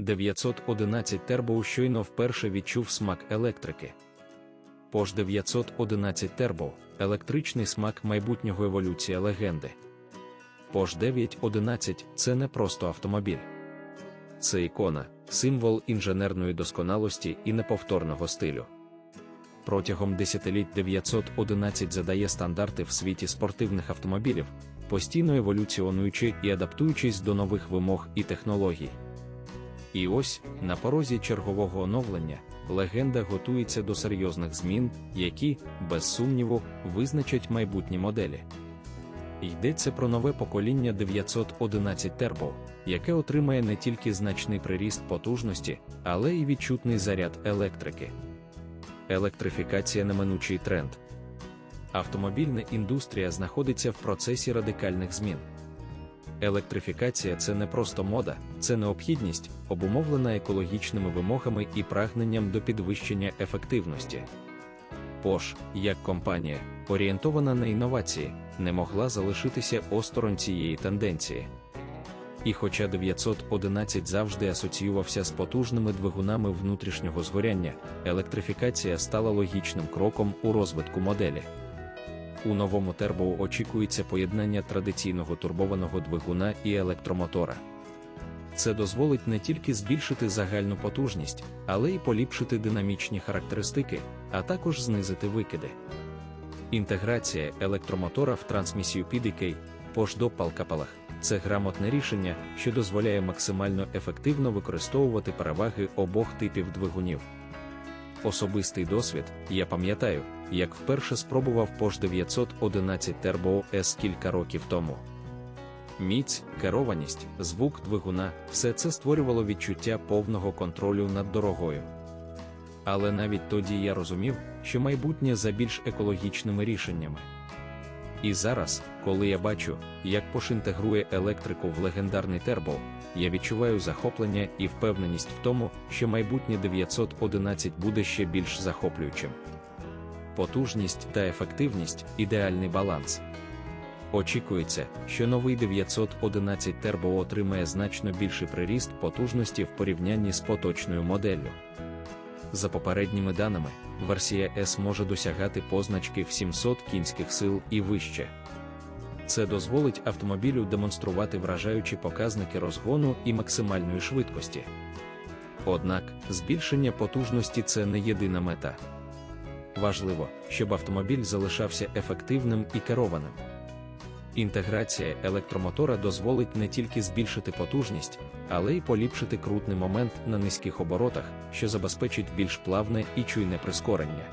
911 Turbo щойно вперше відчув смак електрики. Porsche 911 Turbo – електричний смак майбутнього еволюція легенди. Porsche 911 це не просто автомобіль. Це ікона, символ інженерної досконалості і неповторного стилю. Протягом десятиліть 911 задає стандарти в світі спортивних автомобілів, постійно еволюціонуючи і адаптуючись до нових вимог і технологій. І ось, на порозі чергового оновлення, легенда готується до серйозних змін, які, без сумніву, визначать майбутні моделі. Йдеться про нове покоління 911 Turbo, яке отримає не тільки значний приріст потужності, але й відчутний заряд електрики. Електрифікація неминучий тренд. Автомобільна індустрія знаходиться в процесі радикальних змін. Електрифікація це не просто мода, це необхідність, обумовлена екологічними вимогами і прагненням до підвищення ефективності. Porsche, як компанія, орієнтована на інновації, не могла залишитися осторонь цієї тенденції. І хоча 911 завжди асоціювався з потужними двигунами внутрішнього згоряння, електрифікація стала логічним кроком у розвитку моделі. У новому тербо очікується поєднання традиційного турбованого двигуна і електромотора. Це дозволить не тільки збільшити загальну потужність, але й поліпшити динамічні характеристики, а також знизити викиди. Інтеграція електромотора в трансмісію PDK пождопалкапалах це грамотне рішення, що дозволяє максимально ефективно використовувати переваги обох типів двигунів. Особистий досвід, я пам'ятаю, як вперше спробував Porsche 911 Turbo S кілька років тому. Міць, керованість, звук двигуна все це створювало відчуття повного контролю над дорогою. Але навіть тоді я розумів, що майбутнє за більш екологічними рішеннями. І зараз, коли я бачу, як Porsche інтегрує електрику в легендарний тербо, я відчуваю захоплення і впевненість в тому, що майбутнє 911 буде ще більш захоплюючим. Потужність та ефективність ідеальний баланс. Очікується, що новий 911 Turbo отримає значно більший приріст потужності в порівнянні з поточною моделлю. За попередніми даними, версія S може досягати позначки в 700 кінських сил і вище. Це дозволить автомобілю демонструвати вражаючі показники розгону і максимальної швидкості. Однак, збільшення потужності це не єдина мета. Важливо, щоб автомобіль залишався ефективним і керованим. Інтеграція електромотора дозволить не тільки збільшити потужність, але й поліпшити крутний момент на низьких оборотах, що забезпечить більш плавне і чуйне прискорення.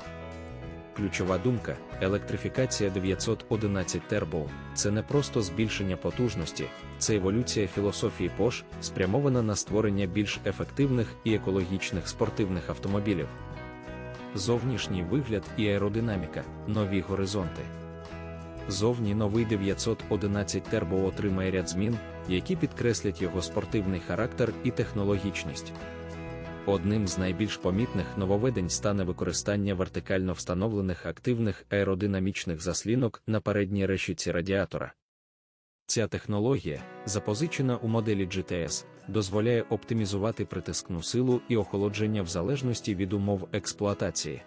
Ключова думка електрифікація 911 Turbo – це не просто збільшення потужності, це еволюція філософії Porsche, спрямована на створення більш ефективних і екологічних спортивних автомобілів. Зовнішній вигляд і аеродинаміка, нові горизонти. Зовні новий 911 Turbo отримає ряд змін, які підкреслять його спортивний характер і технологічність. Одним з найбільш помітних нововведень стане використання вертикально встановлених активних аеродинамічних заслінок на передній решітці радіатора. Ця технологія, запозичена у моделі GTS, дозволяє оптимізувати притискну силу і охолодження в залежності від умов експлуатації.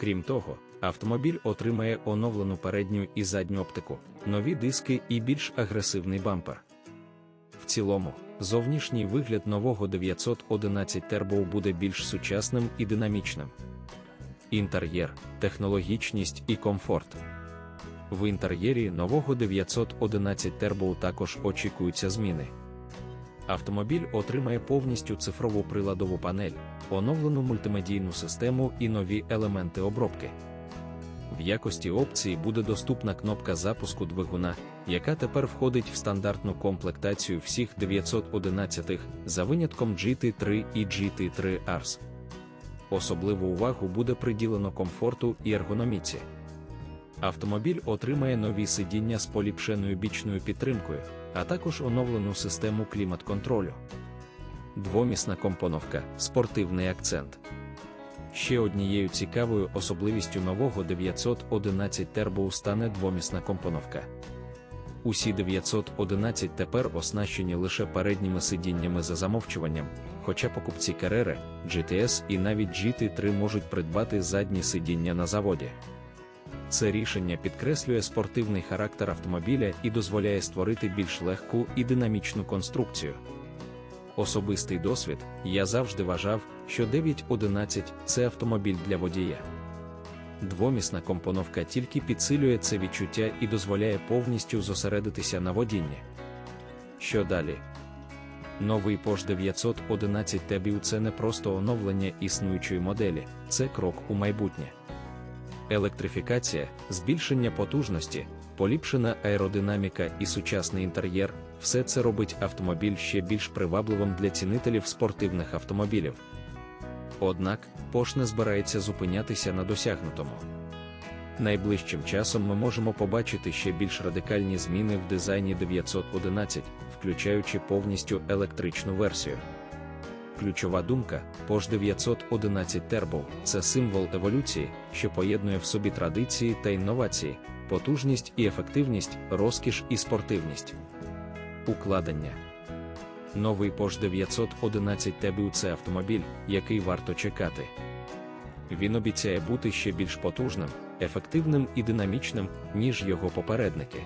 Крім того, автомобіль отримає оновлену передню і задню оптику, нові диски і більш агресивний бампер. В цілому, зовнішній вигляд нового 911 Turbo буде більш сучасним і динамічним. Інтер'єр, технологічність і комфорт. В інтер'єрі нового 911 Turbo також очікуються зміни. Автомобіль отримає повністю цифрову приладову панель, оновлену мультимедійну систему і нові елементи обробки. В якості опції буде доступна кнопка запуску двигуна, яка тепер входить в стандартну комплектацію всіх 911 за винятком GT3 і GT3 Ars. Особливу увагу буде приділено комфорту і ергономіці. Автомобіль отримає нові сидіння з поліпшеною бічною підтримкою, а також оновлену систему клімат-контролю. Двомісна компоновка спортивний акцент. Ще однією цікавою особливістю нового 911 Turbo стане двомісна компоновка. Усі 911 тепер оснащені лише передніми сидіннями за замовчуванням, хоча покупці Carrera, GTS і навіть GT3 можуть придбати задні сидіння на заводі. Це рішення підкреслює спортивний характер автомобіля і дозволяє створити більш легку і динамічну конструкцію. Особистий досвід я завжди вважав, що 911 це автомобіль для водія. Двомісна компоновка тільки підсилює це відчуття і дозволяє повністю зосередитися на водінні. Що далі? Новий Porsche 911 T-Bio – це не просто оновлення існуючої моделі, це крок у майбутнє. Електрифікація, збільшення потужності, поліпшена аеродинаміка і сучасний інтер'єр все це робить автомобіль ще більш привабливим для цінителів спортивних автомобілів. Однак, Porsche не збирається зупинятися на досягнутому. Найближчим часом ми можемо побачити ще більш радикальні зміни в дизайні 911, включаючи повністю електричну версію. Ключова думка Porsche 911 Turbo – це символ еволюції, що поєднує в собі традиції та інновації, потужність і ефективність, розкіш і спортивність. Укладення Новий Porsche 911 Turbo – це автомобіль, який варто чекати. Він обіцяє бути ще більш потужним, ефективним і динамічним, ніж його попередники.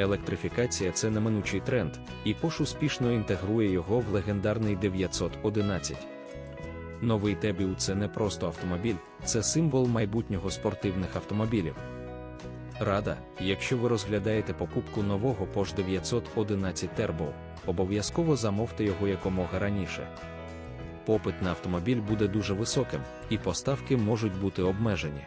Електрифікація це неминучий тренд, і Porsche успішно інтегрує його в легендарний 911. Новий Тебіу це не просто автомобіль, це символ майбутнього спортивних автомобілів. Рада, якщо ви розглядаєте покупку нового Porsche 911 Turbo, обов'язково замовте його якомога раніше. Попит на автомобіль буде дуже високим, і поставки можуть бути обмежені.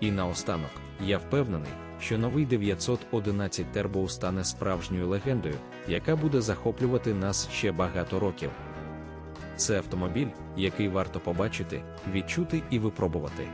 І наостанок, я впевнений, що новий 911 Turbo стане справжньою легендою, яка буде захоплювати нас ще багато років. Це автомобіль, який варто побачити, відчути і випробувати.